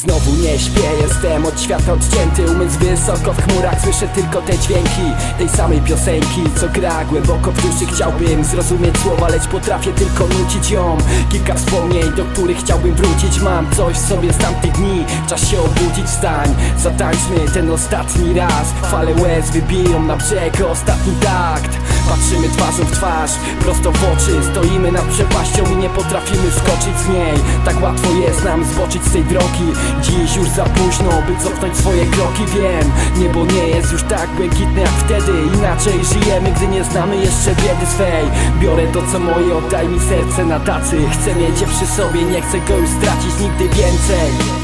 Znowu nie śpię, jestem od świata odcięty Umysł wysoko w chmurach, słyszę tylko te dźwięki Tej samej piosenki, co gra głęboko w duszy. Chciałbym zrozumieć słowa, lecz potrafię tylko nucić ją. Kilka wspomnień, do których chciałbym wrócić. Mam coś w sobie z tamtych dni, czas się obudzić, wstań Zatańczmy ten ostatni raz. Fale łez wybiją na brzeg ostatni takt Patrzymy twarzą w twarz, prosto w oczy. Stoimy nad przepaścią i nie potrafimy skoczyć z niej. Tak łatwo jest nam zboczyć z tej drogi. Dziś już za późno, by cofnąć swoje kroki Wiem, niebo nie jest już tak błękitne jak wtedy. Inaczej żyjemy, gdy nie znamy jeszcze biedy swej. Biorę to co moje, oddaj mi serce na tacy. Chcę mieć je przy sobie, nie chcę go już stracić nigdy więcej